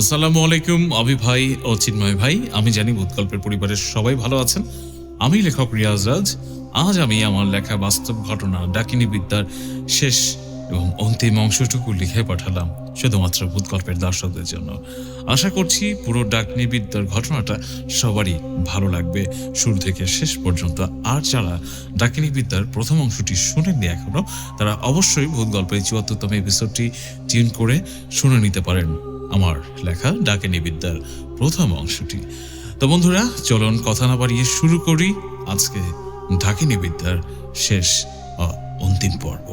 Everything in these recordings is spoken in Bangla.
আসসালামু আলাইকুম অভি ভাই ও চিন্ময় ভাই। আমি জানি ভূতকল্পের পরিবারের সবাই ভালো আছেন। আমি লেখক রিয়াজ রাজ আজ আমি আমার লেখা বাস্তব ঘটনা ডাকিনী বিদ্যার শেষ এবং অন্তিম অংশটুকু লিখে পাঠালাম, শুধুমাত্র ভূতকল্পের দর্শকদের জন্য। আশা করছি পুরো ডাকিনী বিদ্যার ঘটনাটা সবারই ভালো লাগবে। শুরু থেকে শেষ পর্যন্ত আর যারা ডাকিনী বিদ্যার প্রথম অংশটি শুনেননি এখনও, তারা অবশ্যই ভূত গল্পের চুয়াত্তরতম এপিসোডটি টিউন করে শুনে নিতে পারেন। আমার লেখা ডাকিনী বিদ্যার প্রথম অংশটি। তো বন্ধুরা, চলুন কথা না বাড়িয়ে শুরু করি আজকে ডাকিনী বিদ্যার শেষ অন্তিম পর্ব।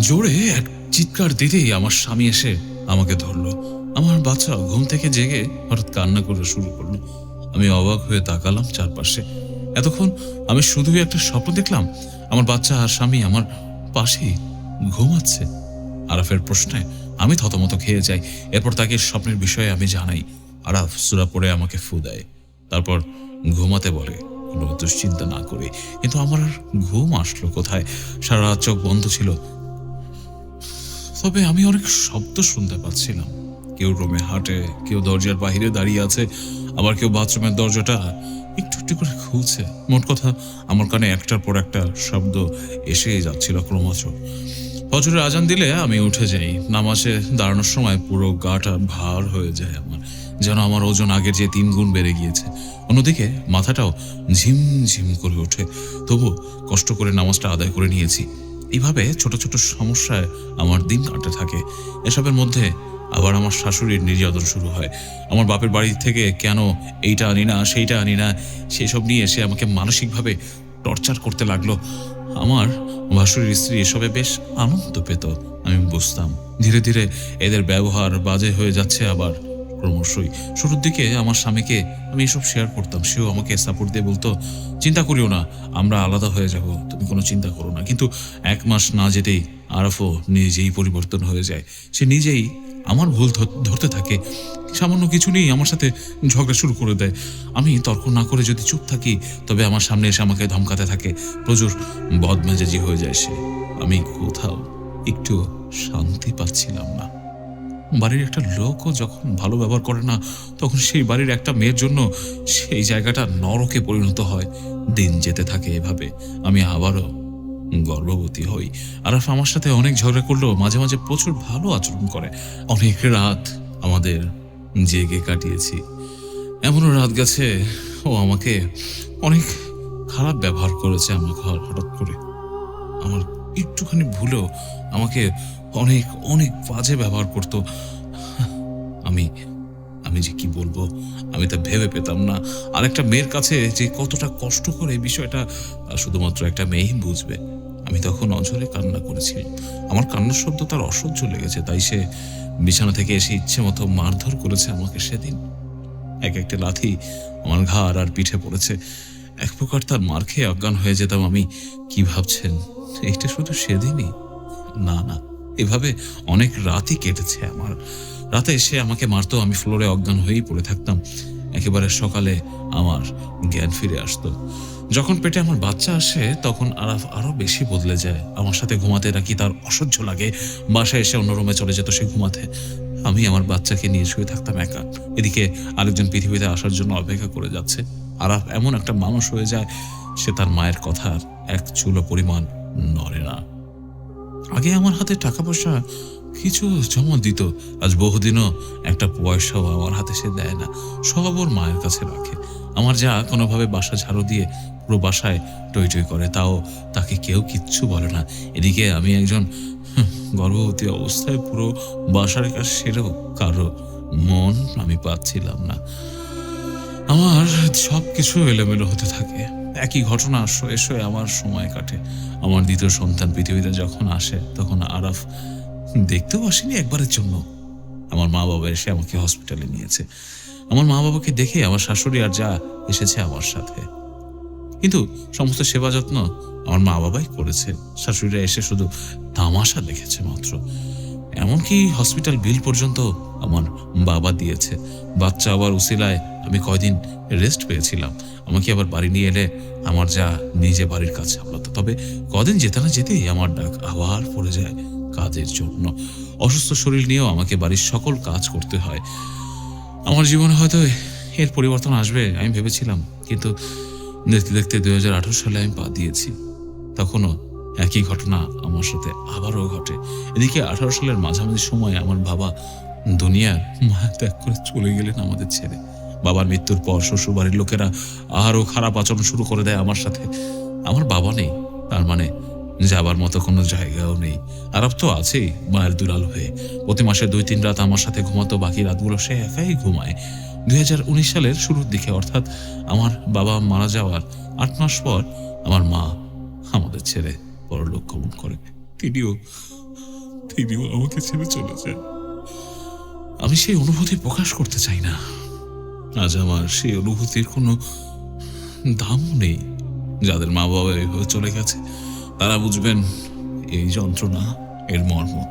জোরে এক চিৎকার দিতেই আমার স্বামী এসে আমাকে ধরলো। আমার বাচ্চা ঘুম থেকে জেগে হঠাৎ কান্না করে শুরু করল। আমি অবাক হয়ে তাকালাম চারপাশে। এতক্ষণ আমি শুধুই একটা স্বপ্ন দেখলাম। আমার বাচ্চা আর স্বামী আমার পাশেই ঘুমাচ্ছে। আরাফের প্রশ্নে আমি থতমত খেয়ে যাই। এরপর তাকে স্বপ্নের বিষয়ে আমি জানাই। আরাফ সুরা পড়ে আমাকে ফু দেয়। তারপর ঘুমাতে বলে, কোনো দুশ্চিন্তা না করে। কিন্তু আমার আর ঘুম আসলো কোথায়? সারা চোখ বন্ধ ছিল। তবে আমি অনেক শব্দ শুনতে পাচ্ছিলাম। কেউ রুমে হাঁটে, কেউ দরজার বাইরে দাঁড়িয়ে আছে, আবার কেউ বাথরুমের দরজাটা একটু একটু করে খুলছে। মোট কথা, আমার কানে একটার পর একটা শব্দ এসেই যাচ্ছিল ক্রমশ। ফজরের আজান দিলে আমি উঠে যাই। নামাজে দাঁড়ানোর সময় পুরো গাটা ভার হয়ে যায় আমার। যেন আমার ওজন আগের যে তিন গুণ বেড়ে গিয়েছে। অন্যদিকে মাথাটাও ঝিম ঝিম করে ওঠে। তবু কষ্ট করে নামাজটা আদায় করে নিয়েছি। এইভাবে ছোট ছোট সমস্যায় আমার দিন কাটতে থাকে। এসবের মধ্যে আবার আমার শাশুড়ির নির্যাতন শুরু হয়। আমার বাপের বাড়ি থেকে কেন এইটা আনি না, সেইটা আনি না, সেসব নিয়ে এসে আমাকে মানসিকভাবে টর্চার করতে লাগল। আমার ভাসুরের স্ত্রী এসবে বেশ আনন্দ পেত, আমি বুঝতাম। ধীরে ধীরে এদের ব্যবহার বাজে হয়ে যাচ্ছে আবার। ক্রমশই শুরুর দিকে আমার স্বামীকে আমি এসব শেয়ার করতাম, সেও আমাকে সাপোর্ট দিয়ে বলতো, চিন্তা করিও না, আমরা আলাদা হয়ে যাব, তুমি কোনো চিন্তা করো না। কিন্তু এক মাস না যেতেই আরফও নিজেই পরিবর্তন হয়ে যায়। সে নিজেই আমার ভুল ধর- ধরতে থাকে। সামান্য কিছু নেই আমার সাথে ঝগড়া শুরু করে দেয়। আমি তর্ক না করে যদি চুপ থাকি, তবে আমার সামনে এসে আমাকে ধমকাতে থাকে। প্রচুর বদমেজাজি হয়ে যায় সে। আমি কোথাও একটু শান্তি পাচ্ছিলাম না। বাড়ির একটা লোকও যখন ভালো ব্যবহার করে না, তখন সেই বাড়ির একটা মেয়ের জন্য সেই জায়গাটা নরকে পরিণত হয়। দিন যেতে থাকে এভাবে। আমি আবারও গর্ভবতী হই। আরাফ আমার সাথে অনেক ঝগড়া করলেও মাঝে মাঝে প্রচুর ভালো আচরণ করে। অনেক রাত আমাদের জেগে কাটিয়েছি। এমনও রাত গেছে, ও আমাকে অনেক খারাপ ব্যবহার করেছে ঘর হঠাৎ করে। আমার একটুখানি ভুলেও আমাকে অনেক অনেক বাজে ব্যবহার করতো। আমি আমি যে কি বলব? আমি তা ভেবে পেতাম না। আর একটা মেয়ের কাছে যে কতটা কষ্ট করে বিষয়টা, শুধুমাত্র একটা মেয়েই বুঝবে। আমি তখন অঝরে কান্না করেছি। আমার কান্নার শব্দ তার অসহ্য লেগেছে, তাই সে বিছানা থেকে এসে ইচ্ছে মতো মারধর করেছে আমাকে সেদিন। এক একটা লাথি আমার ঘাড় আর পিঠে পড়েছে। এক প্রকার তার মার খেয়ে অজ্ঞান হয়ে যেতাম আমি। কি ভাবছেন? এইটা শুধু সেদিনই? না না, এভাবে অনেক রাতই কেটেছে আমার। রাতে এসে আমাকে মারতো, আমি ফ্লোরে অজ্ঞান হয়েই পড়ে থাকতাম। একেবারে সকালে আমার জ্ঞান ফিরে আসতো। যখন পেটে আমার বাচ্চা আসে, তখন আরাফ আরও বেশি বদলে যায়। আমার সাথে ঘুমাতে নাকি তার অসহ্য লাগে। বাসায় এসে অন্য রুমে চলে যেত সে ঘুমাতে। আমি আমার বাচ্চাকে নিয়ে শুয়ে থাকতাম একা। এদিকে আরেকজন পৃথিবীতে আসার জন্য অপেক্ষা করে যাচ্ছে। আরাফ এমন একটা মানুষ হয়ে যায়, সে তার মায়ের কথার এক চুলো পরিমাণ নড়ে না। আগে আমার হাতে টাকা পয়সা কিছু জমা দিত। আজ বহুদিনও একটা পয়সাও আমার হাতে সে দেয় না। সব ওর মায়ের কাছে রাখে। আমার যা কোনোভাবে বাসা ঝাড়ু দিয়ে পুরো বাসায় টই টই করে, তাও তাকে কেউ কিচ্ছু বলে না। এদিকে আমি একজন গর্ভবতী অবস্থায় পুরো বাসার কাজ সেরেও কারও মন আমি পাচ্ছিলাম না। আমার সব কিছু এলোমেলো হতে থাকে। একই ঘটনা শোয়ে শোয়ে আমার সময় কাটে। আমার দ্বিতীয় সন্তান পৃথিবীতে যখন আসে, তখন আরাফ দেখতেও আসেনি একবারের জন্য। আমার মা বাবা এসে আমাকে হসপিটালে নিয়েছে। আমার মা বাবাকে দেখে আমার শাশুড়ি আর যা এসেছে আমার সাথে। কিন্তু সমস্ত সেবা যত্ন আমার মা বাবাই করেছে। শাশুড়িরা এসে শুধু তামাশা দেখেছে মাত্র। এমনকি হসপিটাল বিল পর্যন্ত আমার বাবা দিয়েছে। বাচ্চা আবার উসিলায় আমি কয়দিন রেস্ট পেয়েছিলাম। আমাকে আবার বাড়ি নিয়ে এলে আমার যা নিজে বাড়ির কাছে সামলাতো। তবে কদিন যেতে না যেতেই আমার ডাক আবার পড়ে যায় কাজের জন্য। অসুস্থ শরীর নিয়েও আমাকে বাড়ির সকল কাজ করতে হয়। আমার জীবনে হয়তো এর পরিবর্তন আসবে, আমি ভেবেছিলাম। কিন্তু দেখতে দেখতে দুই হাজার আঠারো সালে আমি পা দিয়েছি। তখনও একই ঘটনা আমার সাথে আবারও ঘটে। এদিকে আঠারো সালের মাঝামাঝি সময় আমার বাবা দুনিয়ার মায়া ত্যাগ করে চলে গেলেন আমাদের ছেড়ে। বাবার মৃত্যুর পর শ্বশুর বাড়ির লোকেরা আরও খারাপ আচরণ শুরু করে দেয় আমার সাথে। আমার বাবা নেই, তার মানে যাবার মতো কোনো জায়গাও নেই। আরব তো আছেই মায়ের দুলাল হয়ে। প্রতি মাসে দুই, তিন রাত আমার সাথে ঘুমাতো, বাকি রাতগুলো সে একাই ঘুমায়। দু হাজার উনিশ সালের শুরুর দিকে, অর্থাৎ আমার বাবা মারা যাওয়ার আট মাস পর আমার মা আমাদের ছেড়ে পরলোক গমন করে। তিনিও তিনিও আমাকে ছেড়ে চলে যান। আমি সেই অনুভূতি প্রকাশ করতে চাই না। আজ আমার সেই অনুভূতির কোনো দামও নেই, যাদের মা বাবা এভাবে চলে গেছে। তারা বুঝবেন, এই যন্ত্রণা এর মর্ম।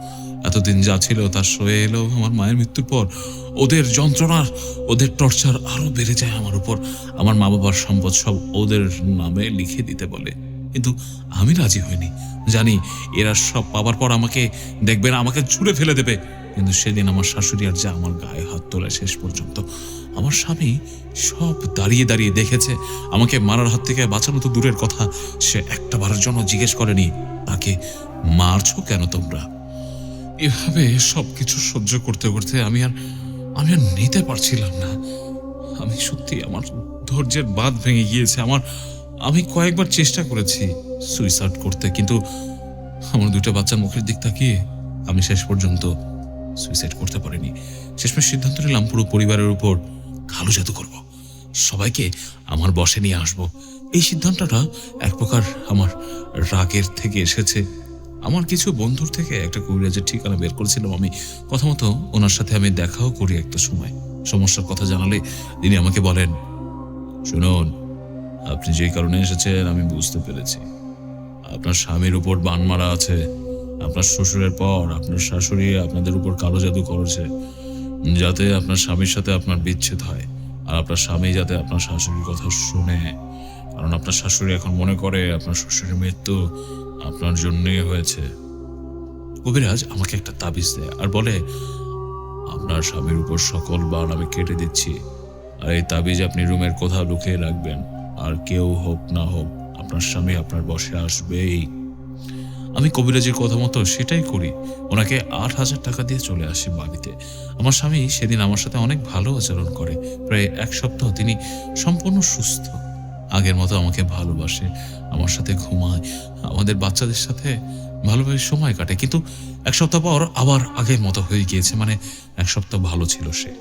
এতদিন যা ছিল তার সয়ে এলো আমার মায়ের মৃত্যুর পর। ওদের যন্ত্রণার ওদের টর্চার আরও বেড়ে যায় আমার উপর। আমার মা বাবার সম্পদ সব ওদের নামে লিখে দিতে বলে। কিন্তু আমি রাজি হইনি। জানি এরা সব পাবার পর আমাকে দেখবে না আমাকে ছুঁড়ে ফেলে দেবে। কিন্তু সেদিন আমার শাশুড়ি আর যা আমার গায়ে হাত তোলে শেষ পর্যন্ত, আমার স্বামী সব দাঁড়িয়ে দাঁড়িয়ে দেখেছে। আমাকে মারার হাত থেকে বাঁচানো তো দূরের কথা, সে একটা বারের জন্য জিজ্ঞেস করেনি, তাকে মারছো কেন তোমরা? এভাবে সবকিছু সহ্য করতে করতে আমি আর আমি আর নিতে পারছিলাম না। আমি সত্যি আমার ধৈর্যের বাঁধ ভেঙে গিয়েছে, আমার, আমি কয়েকবার চেষ্টা করেছি সুইসাইড করতে, কিন্তু আমার দুইটা বাচ্চার মুখের দিক তাকিয়ে আমি শেষ পর্যন্ত সুইসাইড করতে পারিনি। শেষমেশ সিদ্ধান্ত নিলাম পুরো পরিবারের উপর কালো জাদু করব। সবাইকে আমার বসে নিয়ে আসব। এই সিদ্ধান্তটা এক প্রকার আমার রাগের থেকে এসেছে। আমার কিছু বন্ধুর থেকে একটা কবিরাজের ঠিকানা বের করেছিলাম। আমি কথা মতো ওনার সাথে আমি দেখাও করি একটা সময়। সমস্যার কথা জানালে তিনি আমাকে বলেন, শুনুন, আপনি যে কারণে এসেছেন আমি বুঝতে পেরেছি। আপনার স্বামীর উপর বান মারা আছে। আপনার শ্বশুরের পর আপনার শাশুড়ি আপনাদের উপর কালো জাদু করেছে, যাতে আপনার স্বামীর সাথে আপনার বিচ্ছেদ হয় আর আপনার স্বামী যাতে আপনার শাশুড়ির কথা শুনে। কারণ আপনার শাশুড়ি এখন মনে করে আপনার শ্বশুরের মৃত্যু আপনার জন্যই হয়েছে। কবিরাজ আমাকে একটা তাবিজ দেয় আর বলে, আপনার স্বামীর উপর সকল বান আমি কেটে দিচ্ছি। আর এই তাবিজ আপনি রুমের কোথাও লুকিয়ে রাখবেন। আর কেউ হোক না হোক, আপনার স্বামী আপনার বসে আসবেই। আমি কবিরাজের কথা মতো সেটাই করি। ওনাকে আট হাজার টাকা দিয়ে চলে আসি বাড়িতে। আমার স্বামী সেদিন আমার সাথে অনেক ভালো আচরণ করে। প্রায় এক সপ্তাহ তিনি সম্পূর্ণ সুস্থ। আগের মতো আমাকে ভালোবাসে, আমার সাথে ঘুমায়, আমাদের বাচ্চাদের সাথে ভালোভাবে সময় কাটে। কিন্তু এক সপ্তাহ পর আবার আগের মতো হয়ে গিয়েছে মানে এক সপ্তাহ ভালো ছিল সে।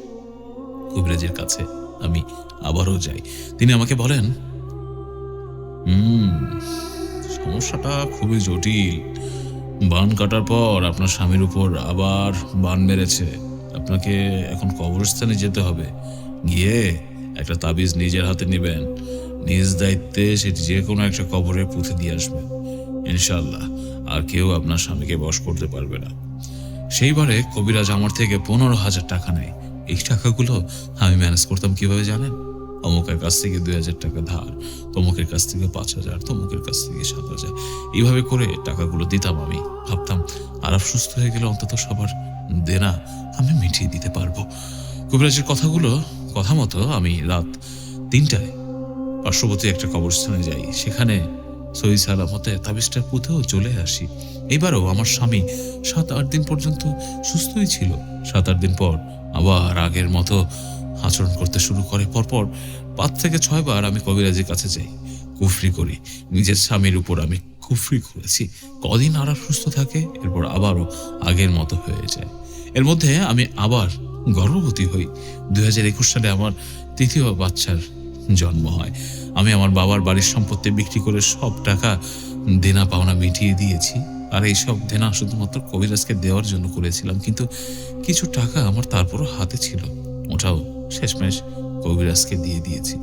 কবিরাজের কাছে আমি আবারও যাই। তিনি আমাকে বলেন, হুম সমস্যাটা খুবই জটিল। বান কাটার পর আপনার স্বামীর উপর আবার বান মেরেছে। আপনাকে এখন কবরস্থানে যেতে হবে। গিয়ে একটা তাবিজ নিজের হাতে নেবেন। নিজ দায়িত্বে সেটি যে কোনো একটা কবরে পুঁতে দিয়ে আসবেন। ইনশাল্লাহ আর কেউ আপনার স্বামীকে বশ করতে পারবে না। সেইবারে কবিরাজ আমার থেকে পনেরো হাজার টাকা নেয়। এই টাকাগুলো আমি ম্যানেজ করতাম কীভাবে জানেন? অমুকের কাছ থেকে দুই হাজার টাকা ধার, তমুকের কাছ থেকে পাঁচ হাজার, তমুকের কাছ থেকে সাত হাজার। এইভাবে করে টাকাগুলো দিতাম আমি। ভাবতাম আরাপ সুস্থ হয়ে গেলে অন্তত সবার দেনা আমি মিটিয়ে দিতে পারব। কবিরাজের কথাগুলো, কথা মতো আমি রাত তিনটায় পার্শ্ববর্তী একটা কবরস্থানে যাই। সেখানে সই সালামতে তাবিজটা পুঁতেও চলে আসি। এবারও আমার স্বামী সাত আট দিন পর্যন্ত সুস্থই ছিল। সাত আট দিন পর আবার আগের মতো আচরণ করতে শুরু করে, পরপর পাঁচ থেকে ছয় বার আমি কবিরাজের কাছে যাই, কুফরি করি। নিজের স্বামীর উপর আমি কুফরি করেছি। কদিন আর সুস্থ থাকে, এরপর আবারও আগের মতো হয়ে যায়। এর মধ্যে আমি আবার গর্ভবতী হই। দুই হাজার একুশ সালে আমার তৃতীয় বাচ্চার জন্ম হয়। আমি আমার বাবার বাড়ির সম্পত্তি বিক্রি করে সব টাকা দেনা পাওনা মিটিয়ে দিয়েছি। আর এইসব দেনা শুধুমাত্র কবিরাজকে দেওয়ার জন্য করেছিলাম, কিন্তু কিছু টাকা আমার তারপরও হাতে ছিল। ওটাও শেষমেশ কবিরাজকে দিয়ে দিয়েছি।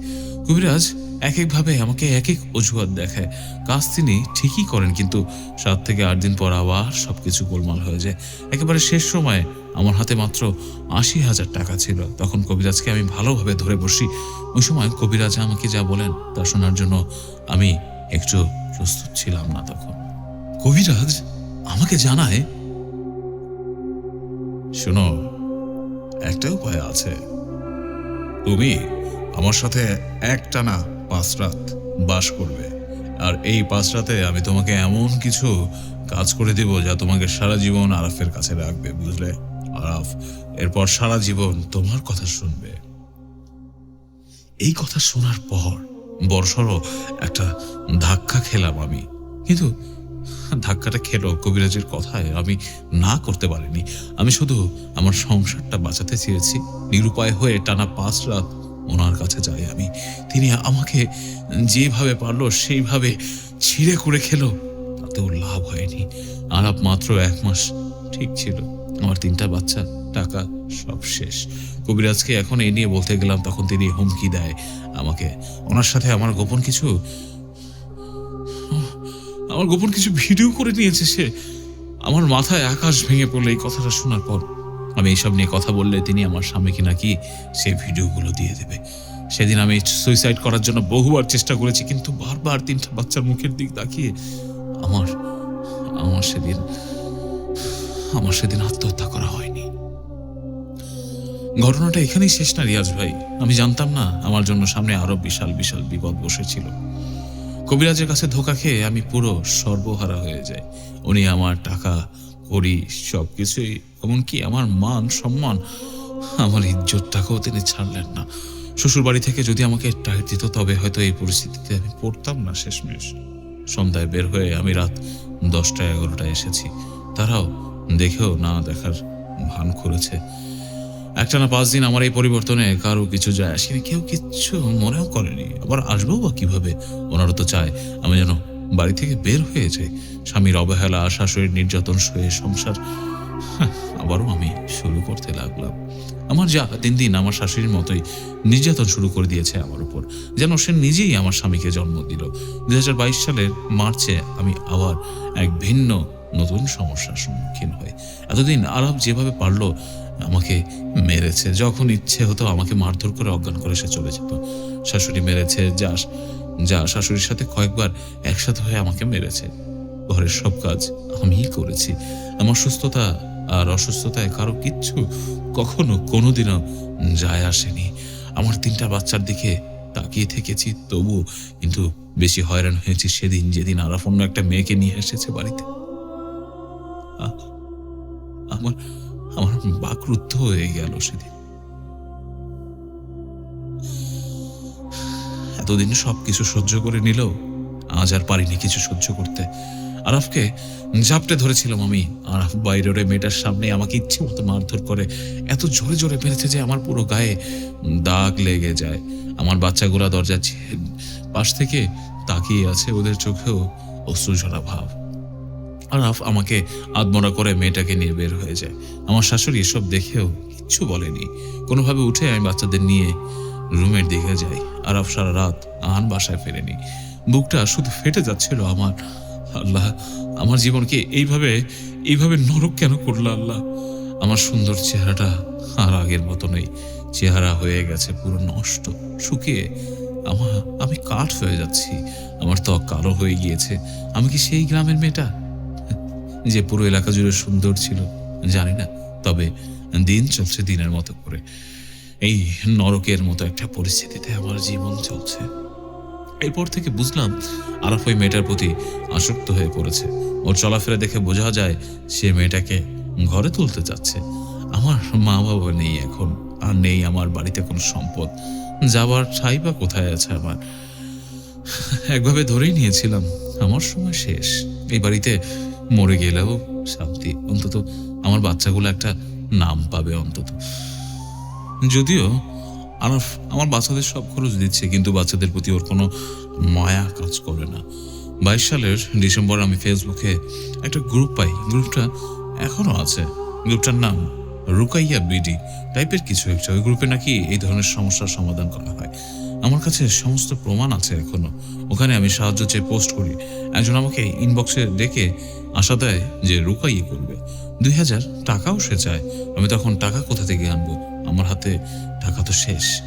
কবিরাজ এক একভাবে আমাকে এক এক অজুহাত দেখায়। কাজ তিনি ঠিকই করেন, কিন্তু সাত থেকে আট দিন পর আবার সবকিছু গোলমাল হয়ে যায়। একেবারে শেষ সময়ে আমার হাতে মাত্র আশি হাজার টাকা ছিল। তখন কবিরাজকে আমি ভালোভাবে ধরে বসি। ওই সময় কবিরাজ আমাকে যা বলেন তা শোনার জন্য আমি একটু প্রস্তুত ছিলাম না তখন। কবিরাজ আমাকে জানায়, শোনো, একটা উপায় আছে। তুমি আমার সাথে একটানা পাঁচ রাত বাস করবে। আর এই পাঁচ রাতে আমি তোমাকে এমন কিছু কাজ করে দেব যা তোমাকে সারা জীবন আরাফের কাছে রাখবে, বুঝলে? আরাফ, এরপর সারা জীবন তোমার কথা শুনবে। এই কথা শোনার পর বড়সড় একটা ধাক্কা খেলাম আমি। কিন্তু ধাক্কাটা খেলো কবিরাজের কথায়। আমি না করতে পারিনি। আমি শুধু আমার সংসারটা বাঁচাতে চেয়েছি। নিরুপায় হয়ে টানা পাঁচ রাত ওনার কাছে যাই আমি। তিনি আমাকে যেভাবে পারল সেইভাবে ছিঁড়ে করে খেলো। তাতেও লাভ হয়নি। আলাপ মাত্র এক মাস ঠিক ছিল। আমার তিনটা বাচ্চা, টাকা সব শেষ। কবিরাজকে এখন এই নিয়ে বলতে গেলাম, তখন তিনি হুমকি দেয় আমাকে। ওনার সাথে আমার গোপন কিছু আমার গোপন কিছু ভিডিও করে নিয়েছে সে। আমার মাথায় আকাশ ভেঙে পড়ল এই কথাটা শোনার পর আমি এইসব নিয়ে কথা বললে তিনি আমার স্বামীকে নাকি সে ভিডিওগুলো দিয়ে দেবে। সেদিন আমি সুইসাইড করার জন্য বহুবার চেষ্টা করেছি, কিন্তু বারবার তিনটা বাচ্চার মুখের দিক তাকিয়ে আমার আমার সেদিন আমার সেদিন আত্মহত্যা করা হয়নি। ঘটনাটা এখানেই শেষ না রিয়াজ ভাই। আমি জানতাম না, আমার জন্য সামনে আরও বিশাল বিশাল বিপদ বসেছিল। কবিরাজের কাছে ধোকা খেয়ে আমি পুরো সর্বহারা হয়ে যাই। উনি আমার টাকা করি সব কিছুই এমনকি আমার মান সম্মান, আমার ইজ্জতটাকেও তিনি ছাড়লেন না। শ্বশুর বাড়ি থেকে যদি আমাকে টাইট দিত, তবে হয়তো এই পরিস্থিতিতে আমি পড়তাম না শেষমেশ। সন্ধ্যায় বের হয়ে আমি রাত দশটা এগারোটায় এসেছি। তারাও দেখেও না দেখার ভান করেছে। একটানা পাঁচ দিন আমার এই পরিবর্তনে কারও কিছু যায় আসেনি, কেউ কিচ্ছু মনেও করেনি। আবার আসব বা কীভাবে? ওনারা তো চায় আমি যেন বাড়ি থেকে বের হয়ে যাই। স্বামীর অবহেলা, শাশুড়ির নির্যাতন সয়ে সংসার, আবারও আমি শুরু করতে লাগলাম। আমার যা দিন দিন আমার শাশুড়ির মতোই নির্যাতন শুরু করে দিয়েছে আমার উপর। যেন সে নিজেই আমার স্বামীকে জন্ম দিল। দুই হাজার বাইশ সালের মার্চে আমি আবার এক ভিন্ন নতুন সমস্যার সম্মুখীন হই। এতদিন আরব যেভাবে পারল আমাকে মেরেছে। যখন ইচ্ছে হতো আমাকে মারধর করে অজ্ঞান করে সে চলে যেত। শাশুড়ি মেরেছে, যা যা শাশুড়ির সাথে কয়েকবার একসাথে হয়ে আমাকে মেরেছে। ঘরের সব কাজ আমিই করেছি। আমার সুস্থতা আর অসুস্থতায় কারও কিচ্ছু কখনো কোনোদিনও যায় আসেনি। আমার তিনটা বাচ্চার দিকে তাকিয়ে থেকেছি তবু কিন্তু বেশি হয়রান হয়েছি সেদিন যেদিন আরাফ অন্য একটা মেয়েকে নিয়ে এসেছে বাড়িতে। আমার আমার বাকরুদ্ধ হয়ে গেল সেদিন। এতদিন সবকিছু সহ্য করে নিল, আজ আর পারিনি কিছু সহ্য করতে। আরাফকে ঝাপটে ধরেছিলাম আমি। আরাফ বাইরে মেয়েটার সামনে আমাকে ইচ্ছে মতো মারধর করে। এত জোরে জোরে মেরেছে যে আমার পুরো গায়ে দাগ লেগে যায়। আমার বাচ্চাগুলা দরজার পাশ থেকে তাকিয়ে আছে ওদের চোখেও অশ্রুঝরা ভাব। আরাফ আমাকে আদমরা করে মেয়েটাকে নিয়ে বের হয়ে যায়। আমার শাশুড়ি এসব দেখেও কিচ্ছু বলেনি। কোনোভাবে উঠে আমি বাচ্চাদের নিয়ে রুমের দিকে যাই। আরাফ সারা রাত আহান বাসায় ফেরেনি। বুকটা শুধু ফেটে যাচ্ছিল আমার। আল্লাহ, আমার জীবনকে এইভাবে এইভাবে নরক কেন করল আল্লাহ? আমার সুন্দর চেহারাটা আর আগের মতো নেই। চেহারা হয়ে গেছে পুরো নষ্ট, শুকিয়ে। আমার আমি কাঠ হয়ে যাচ্ছি। আমার ত্বক কালো হয়ে গিয়েছে। আমি কি সেই গ্রামের মেয়েটা? যে পুরো এলাকা জুড়ে সুন্দর ছিল, জানি না, তবে দিন চলছে দিনের মতো করে। এই নরকের মতো একটা পরিস্থিতিতে আমার জীবন চলছে। এরপর থেকে বুঝলাম, আরফ ওই মেয়েটার প্রতি আসক্ত হয়ে পড়েছে। ওর চলাফেরা দেখে বোঝা যায়, সে মেয়েটাকে ঘরে তুলতে চাচ্ছে। আমার মা বাবা নেই এখন, আর নেই আমার বাড়িতে কোনো সম্পদ। যাবার ঠাই বা কোথায় আছে আমার? একভাবে ধরেই নিয়েছিলাম, আমার সময় শেষ। এই বাড়িতে মরে গেলেও শান্তি। অন্তত আমার বাচ্চাগুলো একটা নাম পাবে অন্তত। যদিও আরফ আমার বাচ্চাদের সব খরচ দিচ্ছে, কিন্তু বাচ্চাদের প্রতি ওর কোনো মায়া কাজ করে না। বাইশ সালের ডিসেম্বর আমি ফেসবুকে একটা গ্রুপ পাই। গ্রুপটা এখনও আছে। গ্রুপটার নাম রুকাইয়া বিডি টাইপের কিছু একটা। ওই গ্রুপে নাকি এই ধরনের সমস্যার সমাধান করা হয়। আমার কাছে সমস্ত প্রমাণ আছে এখনও। ওখানে আমি সাহায্য চেয়ে পোস্ট করি। একজন আমাকে ইনবক্সে ডেকে আশা দেয় যে রুকাইয়ে করবে। দুই হাজার টাকাও সে চায়। আমি তখন টাকা কোথা থেকে আনব? আমার হাতে টাকা তো শেষ।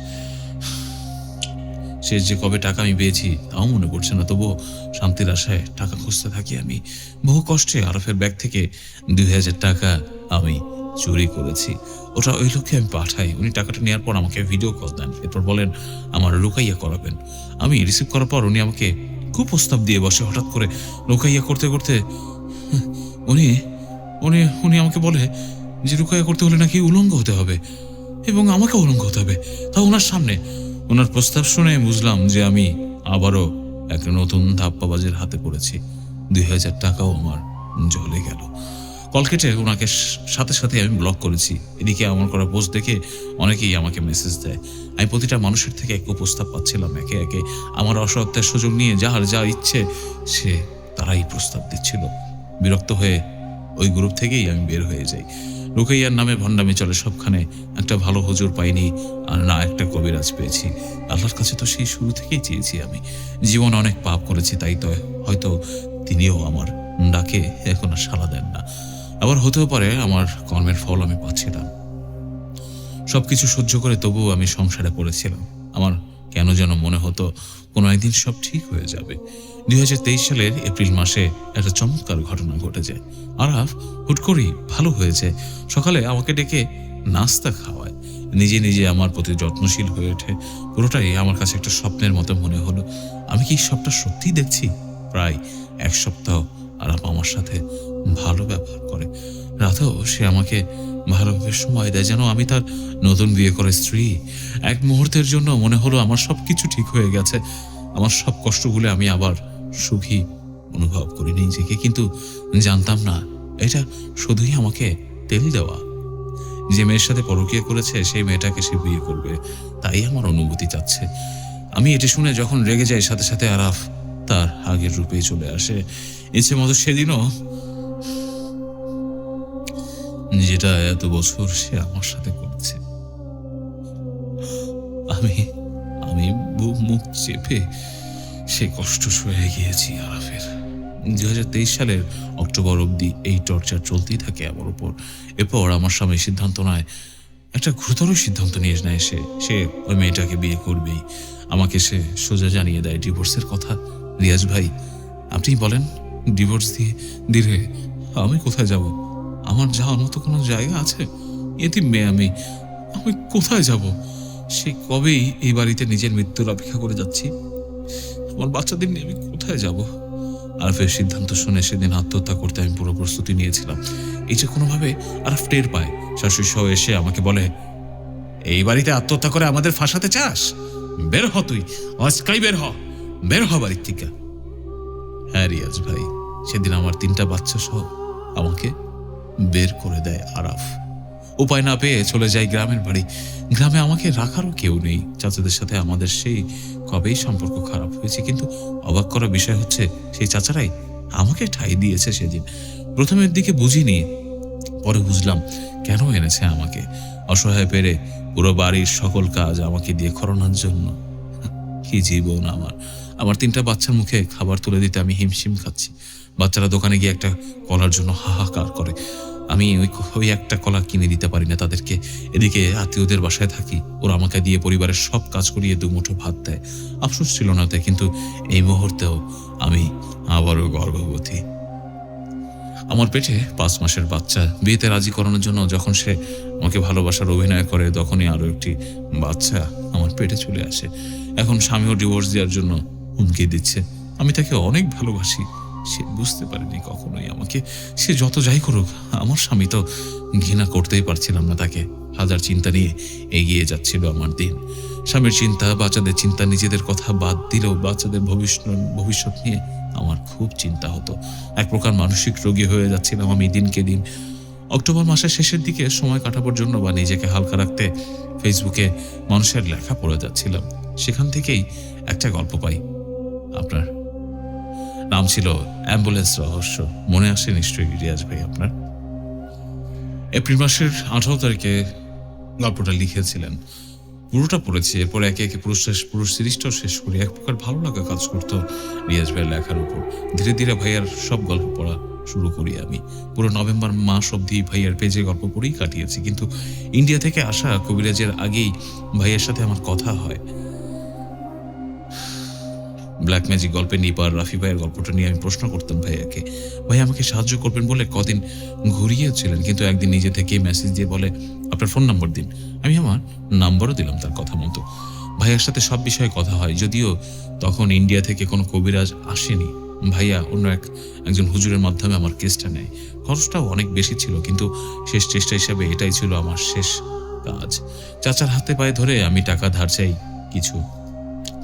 শেষ যে কবে টাকা আমি পেয়েছি, তাও মনে পড়ছে না। তবুও শান্তির আশায় টাকা খুঁজতে থাকি আমি। বহু কষ্টে আরফের ব্যাগ থেকে দুই হাজার টাকা আমি চুরি করেছি। ওটা ওই লোককে আমি পাঠাই। উনি টাকাটা নেওয়ার পর আমাকে ভিডিও কল দেন। এরপর বলেন, আমার রুকাইয়া করাবেন। আমি রিসিভ করার পর উনি আমাকে খুব প্রস্তাব দিয়ে বসে হঠাৎ করে রুকাইয়া করতে করতে উনি উনি উনি আমাকে বলে যে রুকাইয়া করতে হলে নাকি উলঙ্গ হতে হবে এবং আমাকে উলঙ্গ হতে হবে। তা ওনার সামনে। ওনার প্রস্তাব শুনে বুঝলাম যে আমি আবারও একটা নতুন ধাপ্পাবাজের হাতে পড়েছি। দুই হাজার টাকাও আমার জলে গেল। কল কেটে ওনাকে সাথে সাথে আমি ব্লক করেছি। এদিকে আমার করা পোস্ট দেখে অনেকেই আমাকে মেসেজ দেয়। আমি প্রতিটা মানুষের থেকে এক প্রস্তাব পাচ্ছিলাম একে একে। আমার অসত্যের সুযোগ নিয়ে যার যা ইচ্ছে সে তারাই প্রস্তাব দিচ্ছিল। বিরক্ত হয়ে ওই গ্রুপ থেকেই আমি বের হয়ে যাই। রুকাইয়ার নামে ভণ্ডামি চলে সবখানে। একটা ভালো হুজুর পাইনি আর না একটা কবিরাজ পেয়েছি। আল্লাহর কাছে তো সেই শুরু থেকেই চেয়েছি আমি। জীবন অনেক পাপ করেছি, তাই তো হয়তো তিনিও আমার ডাকে এখন আর সাড়া দেন না। আবার হতেও পারে আমার কর্মের ফল আমি পাচ্ছিলাম। সবকিছু সহ্য করে তবুও আমি সংসারে পড়েছিলাম। আমার কেন যেন মনে হতো কোনো একদিন সব ঠিক হয়ে যাবে। দুই হাজার তেইশ সালের এপ্রিল মাসে একটা চমৎকার ঘটনা ঘটে যায়। আরাফ হুট করেই ভালো হয়েছে সকালে আমাকে ডেকে নাস্তা খাওয়ায়। নিজে নিজে আমার প্রতি যত্নশীল হয়ে ওঠে। পুরোটাই আমার কাছে একটা স্বপ্নের মতো মনে হলো। আমি কি সবটা সত্যিই দেখছি? প্রায় এক সপ্তাহ আরাফ আমার সাথে ভালো ব্যবহার করে। রাতেও সে আমাকে ভালোভাবে সময় দেয়। যেন আমি তার নতুন বিয়ে করে স্ত্রী। এক মুহূর্তের জন্য মনে হলো আমার সব কিছু ঠিক হয়ে গেছে। আমার সব কষ্টগুলো আমি আবার সুখী অনুভব করি নিজেকে, কিন্তু জানতাম না, এটা শুধুই আমাকে তেল দেওয়া। যে মেয়ের সাথে পরকীয়া করেছে, সেই মেয়েটাকে সে বিয়ে করবে, তাই আমার অনুভূতি চাচ্ছে। আমি এটি শুনে যখন রেগে যাই, সাথে সাথে আরাফ তার আগের রূপেই চলে আসে। ইচ্ছে মতো সেদিনও যেটা এত বছর সে আমার সাথে করেছে। আমি আমি বুক মুখ চেপে সে কষ্ট সয়ে গিয়েছি আরাফের। দুই হাজার তেইশ সালের অক্টোবর অবধি এই টর্চার চলতেই থাকে আমার উপর। এরপর আমার স্বামী সিদ্ধান্ত নেয়, একটা গুরুতর সিদ্ধান্ত নিয়ে নেয় সে সে ওই মেয়েটাকে বিয়ে করবেই। আমাকে সে সোজা জানিয়ে দেয় ডিভোর্সের কথা। রিয়াজ ভাই, আপনি বলেন, ডিভোর্স দিয়ে দিলে আমি কোথায় যাব? আমার যাওয়ার মতো কোনো জায়গা আছে? এতে মেয়ে আমি আমি কোথায় যাব? সে কবেই এই বাড়িতে নিজের মৃত্যুর অপেক্ষা করে যাচ্ছি? আমার বাচ্চাদের নিয়ে আমি কোথায় যাব? আরফের সিদ্ধান্ত শুনে সেদিন আত্মহত্যা করতে আমি পুরো প্রস্তুতি নিয়েছিলাম। এই যে কোনোভাবে আরফ টের পায়, শাশুড়ি সহ এসে আমাকে বলে, এই বাড়িতে আত্মহত্যা করে আমাদের ফাঁসাতে চাস? বের হ তুই, আজকাই বের হ বের হ বাড়ির থেকে। হ্যাঁ রিয়াজ ভাই, সেদিন আমার তিনটা বাচ্চা সহ আমাকে বের করে দেয় আরাফ। উপায় না পেয়ে চলে যাই গ্রামের বাড়ি। গ্রামে আমাকে রাখারও কেউ নেই। চাচাদের সাথে আমাদের সেই কবেই সম্পর্ক খারাপ হয়েছে। কিন্তু অবাক করা বিষয় হচ্ছে, সেই চাচারাই আমাকে ঠাই দিয়েছে সেদিন। প্রথমের দিকে বুঝিনি, পরে বুঝলাম কেন এনেছে আমাকে। অসহায় পেরে পুরো বাড়ির সকল কাজ আমাকে দিয়ে করানোর জন্য। কি জীবন আমার। আমার তিনটা বাচ্চার মুখে খাবার তুলে দিতে আমি হিমশিম খাচ্ছি। বাচ্চারা দোকানে গিয়ে একটা কলার জন্য হাহাকার করে। আমি ওই ওই একটা কলা কিনে দিতে পারি না তাদেরকে। এদিকে আত্মীয়দের বাসায় থাকি। ওরা আমাকে দিয়ে পরিবারের সব কাজ করিয়ে দুমুঠো ভাত দেয়। আফসোস ছিল না তাই কিন্তু এই মুহূর্তেও আমি আবারও গর্ভবতী। আমার পেটে পাঁচ মাসের বাচ্চা। বিয়েতে রাজি করানোর জন্য যখন সে আমাকে ভালোবাসার অভিনয় করে, তখনই আরও একটি বাচ্চা আমার পেটে চলে আসে। এখন স্বামীও ডিভোর্স দেওয়ার জন্য হুমকি দিচ্ছে। আমি তাকে অনেক ভালোবাসি। সে বুঝতে পারেনি কখনোই আমাকে। সে যত যাই করুক, আমার স্বামী তো ঘৃণা করতেই পারছিলাম না তাকে। হাজার চিন্তা নিয়ে এগিয়ে যাচ্ছিল আমার দিন। স্বামীর চিন্তা, বাচ্চাদের চিন্তা, নিজেদের কথা বাদ দিলেও বাচ্চাদের ভবিষ্যৎ ভবিষ্যৎ নিয়ে আমার খুব চিন্তা হতো। এক প্রকার মানসিক রোগী হয়ে যাচ্ছিলাম আমি দিনকে দিন। অক্টোবর মাসের শেষের দিকে সময় কাটাবার জন্য বা নিজেকে হালকা রাখতে ফেসবুকে মানুষের লেখা পড়ে যাচ্ছিলাম। সেখান থেকেই একটা গল্প পাই। আপনার নাম ছিল অ্যাম্বুলেন্স রহস্য। মনে আসে নিশ্চয়ই রিয়াজ ভাই আপনার? এপ্রিল মাসের আঠারো তারিখে গল্পটা লিখেছিলেন। পুরোটা পড়েছি, এরপর একে একে পুরুষ শেষ, পুরুষ সিরিজটাও শেষ করি এক প্রকার ভালো লাগা কাজ করতো রিয়াজ ভাইয়ের লেখার উপর। ধীরে ধীরে ভাইয়ার সব গল্প পড়া শুরু করি আমি। পুরো নভেম্বর মাস অবধি ভাইয়ার পেজে গল্প পড়েই কাটিয়েছি, কিন্তু ইন্ডিয়া থেকে আসা কবিরাজের আগেই ভাইয়ের সাথে আমার কথা হয়। ব্ল্যাক ম্যাজিক গল্পে নিপার রাফি ভাইয়ের গল্পটা নিয়ে আমি প্রশ্ন করতাম ভাইয়াকে। ভাই, আমাকে সাহায্য করবেন বলে কদিন ঘুরিয়েছিলেন, কিন্তু একদিন নিজে থেকে মেসেজ দিয়ে বলে, আপনার ফোন নম্বর দিন আমি আমার নাম্বারও দিলাম তার কথা মতো। ভাইয়ার সাথে সব বিষয়ে কথা হয়, যদিও তখন ইন্ডিয়া থেকে কোনো কবিরাজ আসেনি। ভাইয়া অন্য এক, একজন হুজুরের মাধ্যমে আমার কেসটা নেয়। খরচটাও অনেক বেশি ছিল, কিন্তু শেষ চেষ্টা হিসাবে এটাই ছিল আমার শেষ কাজ। চাচার হাতে পায়ে ধরে আমি টাকা ধার চাই কিছু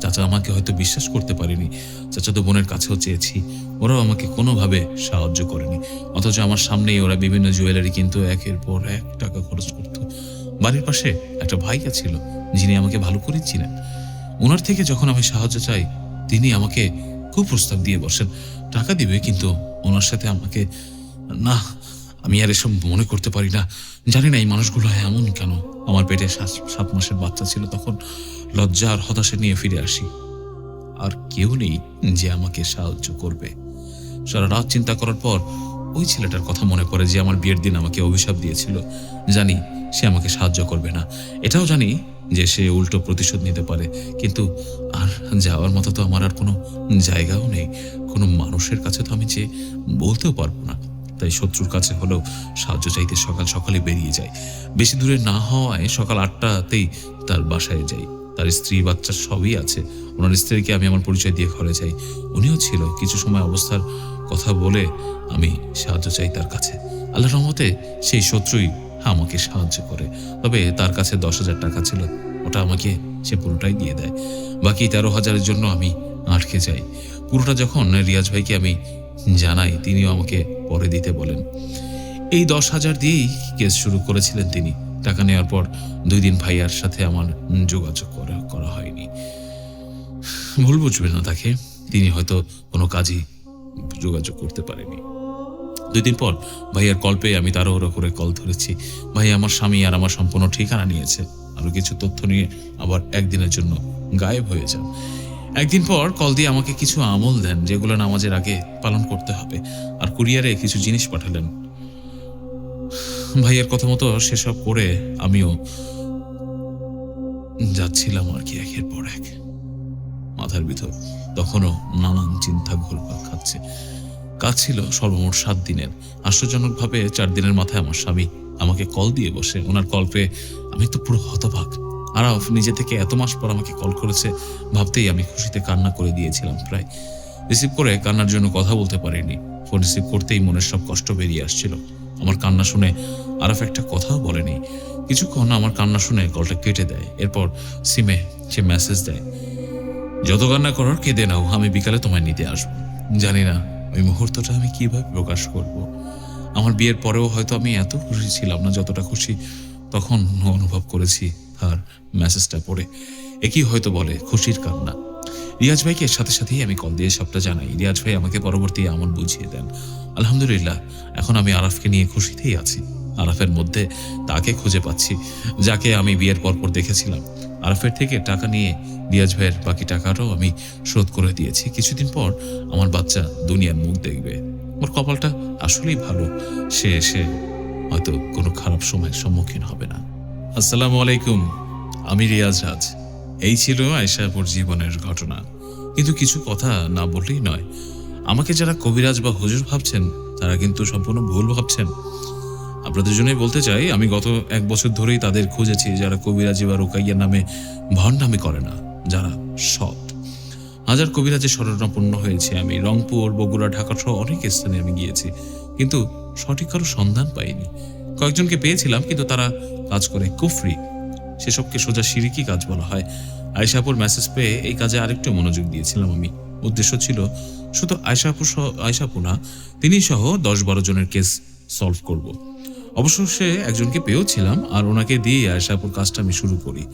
চাচা আমাকে হয়তো বিশ্বাস করতে পারেনি। চাচাতো বোনের কাছেও চেয়েছি। ওরাও আমাকে কোনোভাবে সাহায্য করেনি। অথচ আমার সামনেই ওরা বিভিন্ন জুয়েলারি কিন্তু, একের পর এক টাকা খরচ করতো। বাড়ির পাশে একটা ভাইয়া ছিল, যিনি আমাকে ভালো করে চিনেন। ওনার থেকে যখন আমি সাহায্য চাই, তিনি আমাকে খুব প্রস্তাব দিয়ে বসেন। টাকা দিবে, কিন্তু ওনার সাথে আমাকে, না, আমি আর এসব মনে করতে পারি না। জানি না এই মানুষগুলো এমন কেন? আমার পেটে সাত মাসের বাচ্চা ছিল তখন। লজ্জা আর হতাশা নিয়ে ফিরে আসি। আর কেউ নেই যে আমাকে সাহায্য করবে। সারা রাত চিন্তা করার পর ওই ছেলেটার কথা মনে পড়ে যে আমার বিয়ের দিন আমাকে অভিশাপ দিয়েছিল। জানি সে আমাকে সাহায্য করবে না। এটাও জানি যে সে উল্টো প্রতিশোধ নিতে পারে। কিন্তু আর যাওয়ার মতো তো আমার আর কোনো জায়গাও নেই। কোনো মানুষের কাছে তো আমি যে বলতেও পারব না। তাই শত্রুর কাছে হলেও সাহায্য চাইতে সকাল সকালে বেরিয়ে যায় বেশি দূরে না হওয়ায় সকাল আটটাতেই তার বাসায় যাই। তার স্ত্রী, বাচ্চা সবই আছে। ওনার স্ত্রীকে আমি আমার পরিচয় দিয়ে ঘরে যাই। উনিও ছিল। কিছু সময় অবস্থার কথা বলে আমি সাহায্য চাই তার কাছে। আল্লাহ রহমতে সেই শত্রুই আমাকে সাহায্য করে। তবে তার কাছে দশ হাজার টাকা ছিল। ওটা আমাকে সে পুরোটাই দিয়ে দেয়। বাকি তেরো হাজারের জন্য আমি আটকে যাই। পুরোটা যখন রিয়াজ ভাইকে আমি জানাই, তিনিও আমাকে পরে দিতে বলেন। এই দশ হাজার দিয়েই কেস শুরু করেছিলেন তিনি। টাকা নেওয়ার পর দুই দিন ভাইয়ার সাথে আমার যোগাযোগ করা করা হয়নি। ভুল বুঝবেন না তাকে, তিনি হয়তো কোনো কাজই যোগাযোগ করতে পারেনি। দুই দিন পর ভাইয়ার কল পেয়ে আমি তাড়াহুড়ো করে কল ধরেছি। ভাই আমার স্বামী আর আমার সম্পূর্ণ ঠিকানা নিয়েছে। আরও কিছু তথ্য নিয়ে আবার একদিনের জন্য গায়েব হয়ে যান। একদিন পর কল দিয়ে আমাকে কিছু আমল দেন, যেগুলো নামাজের আগে পালন করতে হবে। আর কুরিয়ারে কিছু জিনিস পাঠালেন। ভাইয়ের কথা মতো সেসব করে আমিও যাচ্ছিলাম আর কি একের পর এক। মাথার ভিতর তখনও নানান চিন্তা ঘুরপাক খাচ্ছে। কাজ ছিল সর্বমোট সাত দিনের। আশ্চর্যজনকভাবে চার দিনের মাথায় আমার স্বামী আমাকে কল দিয়ে বসে। ওনার কল পেয়ে আমি তো পুরো হতবাক। আরাফ নিজে থেকে এত মাস পর আমাকে কল করেছে, ভাবতেই আমি খুশিতে কান্না করে দিয়েছিলাম প্রায়। রিসিভ করে কান্নার জন্য কথা বলতে পারিনি। ফোন রিসিভ করতেই মনের সব কষ্ট বেরিয়ে আসছিল। আমার কান্না শুনে আরাফ একটা কথাও বলেনি। কিছুক্ষণ আমার কান্না শুনে কলটা কেটে দেয়। এরপর সিমে সে মেসেজ দেয়, যত কান্না করার কেঁদে নাও, আমি বিকালে তোমায় নিতে আসব। জানি না ওই মুহূর্তটা আমি কীভাবে প্রকাশ করব। আমার বিয়ের পরেও হয়তো আমি এত খুশি ছিলাম না, যতটা খুশি তখন অনুভব করেছি তার মেসেজটা পড়ে। একই হয়তো বলে, খুশির কান্না। রিয়াজ ভাইকে সাথে সাথেই আমি কল দিয়ে সবটা জানাই। রিয়াজ ভাই আমাকে পরবর্তী আমল বুঝিয়ে দেন। আলহামদুলিল্লাহ, এখন আমি আরাফকে নিয়ে খুশিতেই আছি। আরাফের মধ্যে তাকে খুঁজে পাচ্ছি, যাকে আমি বিয়ের পরপর দেখেছিলাম। আরাফের থেকে টাকা নিয়ে রিয়াজ ভাইয়ের বাকি টাকাটাও আমি শোধ করে দিয়েছি। কিছুদিন পর আমার বাচ্চা দুনিয়ার মুখ দেখবে। ওর কপালটা আসলেই ভালো। সে এসে হয়তো কোনো খারাপ সময়ের সম্মুখীন হবে না। আসসালামু আলাইকুম, আমি রিয়াজ রাজ। এই ছিল আয়সাপুর জীবনের ঘটনা। কিন্তু কিছু কথা না বললেই নয়। আমাকে যারা কবিরাজ বা হুজুর ভাবছেন, তারা কিন্তু সম্পূর্ণ ভুল ভাবছেন। আপনাদের জন্যই বলতে চাই, আমি গত এক বছর ধরেই তাদের খুঁজেছি, যারা কবিরাজি বা রোকাইয়ার নামে ভণ্ডামি করে না, যারা সৎ। হাজার কবিরাজে শরণাপন্ন হয়েছে আমি। রংপুর, বগুড়া, ঢাকা সহ অনেক স্থানে আমি গিয়েছি। কিন্তু সঠিক কারও সন্ধান পাইনি। কয়েকজনকে পেয়েছিলাম, কিন্তু তারা কাজ করে কুফরি। সেসবকে সোজা সিরিকি কাজ বলা হয়। আয়সাপুর মেসেজ পেয়ে এই কাজে আরেকটু মনোযোগ দিয়েছিলাম আমি। উদ্দেশ্য ছিল, শুধু আয়সাপুর সহ আয়সাপু না, তিনি সহ দশ বারো জনের কেস সলভ করব। অবশেষে একজনকে পেয়েওছিলাম আর ওনাকে দিয়ে আয়সাপুর কাজটা আমি শুরু করি।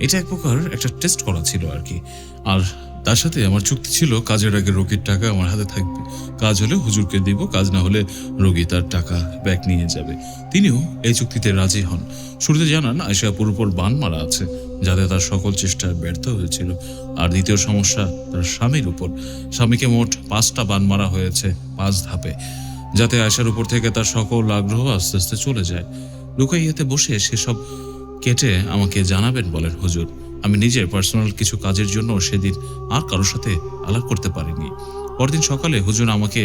এটা এক প্রকার একটা টেস্ট করা ছিল আর কি। আর তার সাথে আমার চুক্তি ছিল, কাজের আগে রোগীর টাকা আমার হাতে থাকবে। কাজ হলে হুজুরকে দিব, কাজ না হলে রোগী তার টাকা ব্যাক নিয়ে যাবে। তিনিও এই চুক্তিতে রাজি হন। শুরুতে জানান আয়সাপুর উপর বান মারা আছে, যাতে তার সকল চেষ্টা ব্যর্থ হয়েছিল। আর দ্বিতীয় সমস্যা, তার স্বামীর উপর। স্বামীকে মোট পাঁচটা বান মারা হয়েছে, পাঁচ ধাপে, যাতে আয়সার উপর থেকে তার সকল আগ্রহ আস্তে আস্তে চলে যায়। লুকাইয়াতে বসে সেসব কেটে আমাকে জানাবেন বলেন হুজুর। আমি নিজের পার্সোনাল কিছু কাজের জন্য সেদিন আর কারোর সাথে আলাপ করতে পারিনি। পরদিন সকালে হুজুর আমাকে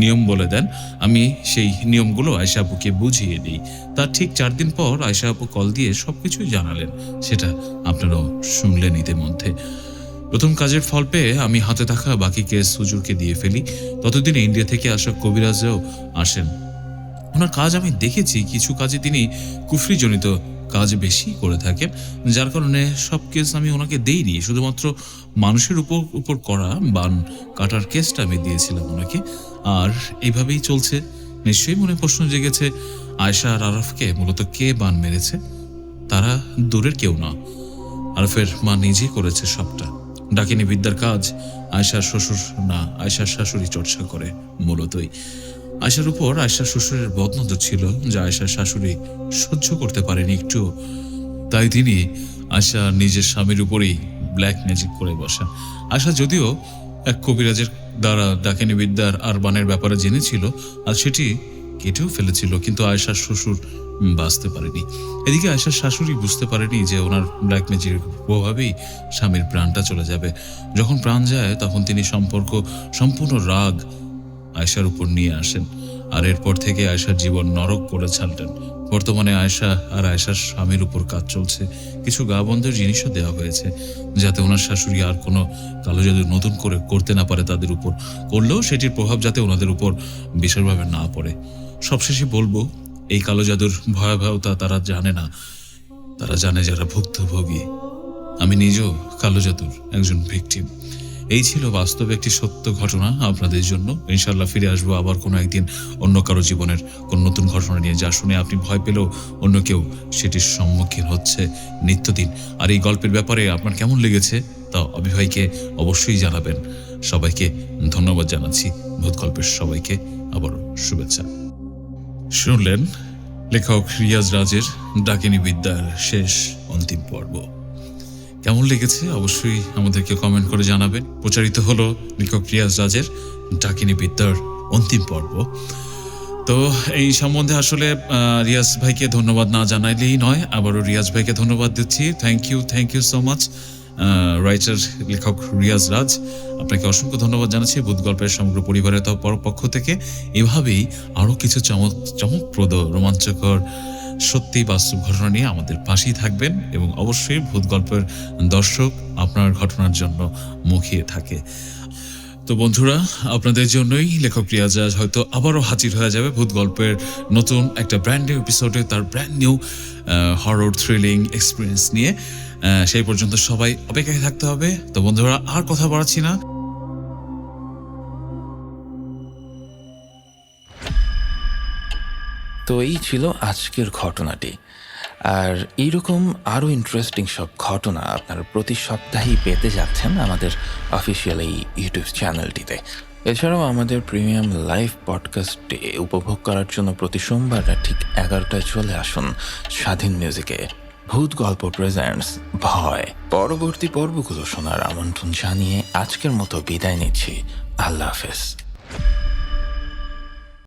নিয়ম বলে দেন, আমি সেই নিয়মগুলো আয়সা আপুকে বুঝিয়ে দিই। তার ঠিক চার দিন পর আয়সা আপু কল দিয়ে সবকিছুই জানালেন, সেটা আপনারাও শুনলেন ইতিমধ্যে প্রথম কাজের ফল পেয়ে আমি হাতে থাকা বাকি কেস হুজুরকে দিয়ে ফেলি। ততদিনে ইন্ডিয়া থেকে আসা কবিরাজও আসেন। ওনার কাজ আমি দেখেছি, কিছু কাজে তিনি কুফরিজনিত কাজ বেশি করে থাকে, যার কারণে সব কেস আমি ওনাকে দেইনি। শুধুমাত্র মানুষের উপর উপর করা বান কাটার কেসটা আমি দিয়েছিলাম ওনাকে। আর এইভাবেই চলছে। নিশ্চয়ই মনে প্রশ্ন জেগেছে, আয়শা আর আরফকে মূলত কে বান মেরেছে? তারা দূরের কেউ না। আরফের মা নিজে করেছে সবটা। ডাকিনী বিদ্যার কাজ, আয়শার শ্বশুর না, আয়শার শাশুড়ি চর্চা করে, মূলতই। আয়শার উপর আয়শার শ্বশুরের বদনজর ছিল যা আয়শার শাশুড়ি সহ্য করতে পারেনি একটু। তাই তিনি আয়শা নিজের স্বামীর উপরেই ব্ল্যাক ম্যাজিক করে বসেন আশা যদিও এক কবিরাজের দ্বারা ডাকিনী বিদ্যার আর বানের ব্যাপারে জেনেছিল, আর সেটি কেটেও ফেলেছিল, কিন্তু আয়শার শ্বশুর বাঁচতে পারেনি। এদিকে আয়শার শাশুড়ি বুঝতে পারেনি যে ওনার ব্ল্যাক ম্যাজিকের প্রভাবেই স্বামীর প্রাণটা চলে যাবে। যখন প্রাণ যায়, তখন তিনি সম্পর্ক, সম্পূর্ণ রাগ আয়শার উপর নিয়ে আসেন। আর এরপর থেকে আয়শার জীবন নরক করে ছাড়লেন। বর্তমানে আয়শা আর আয়শার স্বামীর উপর কাজ চলছে। কিছু গা বন্ধের জিনিসও দেওয়া হয়েছে, যাতে ওনার শাশুড়ি আর কোনো কালো জাদু নতুন করে করতে না পারে তাদের উপর। করলেও সেটির প্রভাব যাতে ওনাদের উপর বিশেষভাবে না পড়ে। সবশেষে বলব, এই কালো জাদুর ভয়াবহতা তারা জানে না। তারা জানে যারা ভুক্তভোগী। আমি নিজেও কালো জাদুর একজন ভিকটিম। এই ছিল বাস্তবে একটি সত্য ঘটনা আপনাদের জন্য। ইনশাল্লাহ ফিরে আসব আবার কোনো একদিন অন্য কারও জীবনের কোন নতুন ঘটনা নিয়ে। যা শুনে আপনি ভয় পেলেও অন্য কেউ সেটির সম্মুখীন হচ্ছে নিত্যদিন। আর এই গল্পের ব্যাপারে আপনার কেমন লেগেছে তা অভিভাইকে অবশ্যই জানাবেন। সবাইকে ধন্যবাদ জানাচ্ছি। ভূত গল্পের সবাইকে আবার শুভেচ্ছা। শুনলেন লেখক রিয়াজ রাজের ডাকিনী বিদ্যার শেষ অন্তিম পর্ব। কেমন লেগেছে? অবশ্যই আমাদেরকে কমেন্ট করে জানাবেন। প্রচারিত হলো লেখক রিয়াজ রাজের ডাকিনী বিদ্যার অন্তিম পর্ব। তো এই সম্বন্ধে আসলে রিয়াজ ভাইকে ধন্যবাদ না জানাইলেই নয়, আবারও রিয়াজ ভাইকে ধন্যবাদ দিচ্ছি। Thank you thank you so much writer লেখক রিয়াজ রাজ। আপনাকে অসংখ্য ধন্যবাদ জানাচ্ছি বুধ গল্পের সমগ্র পরিবারের পক্ষ থেকে। এভাবেই আরও কিছু চমক চমকপ্রদ, রোমাঞ্চকর সত্যি বাস্তব ঘটনা নিয়ে আমাদের পাশেই থাকবেন এবং অবশ্যই ভূত গল্পের দর্শক আপনার ঘটনার জন্য মুখিয়ে থাকে। তো বন্ধুরা, আপনাদের জন্যই লেখক রিয়াজাজ হয়তো আবারও হাজির হয়ে যাবে ভূত গল্পের নতুন একটা ব্র্যান্ড নিউ এপিসোডে তার brand new horror thrilling experience নিয়ে। সেই পর্যন্ত সবাই অপেক্ষায় থাকতে হবে। তো বন্ধুরা, আর কথা বাড়াচ্ছি না। তো এই ছিল আজকের ঘটনাটি। আর এইরকম আরও ইন্টারেস্টিং সব ঘটনা আপনারা প্রতি সপ্তাহেই পেতে যাচ্ছেন আমাদের অফিসিয়াল এই ইউটিউব চ্যানেলটিতে এছাড়াও আমাদের প্রিমিয়াম লাইভ পডকাস্টে উপভোগ করার জন্য প্রতি সোমবার ঠিক এগারোটায় চলে আসুন স্বাধীন মিউজিকে ভূত গল্প প্রেজেন্টস ভয়। পরবর্তী পর্বগুলো শোনার আমন্ত্রণ জানিয়ে আজকের মতো বিদায় নিচ্ছি। আল্লাহ হাফেজ।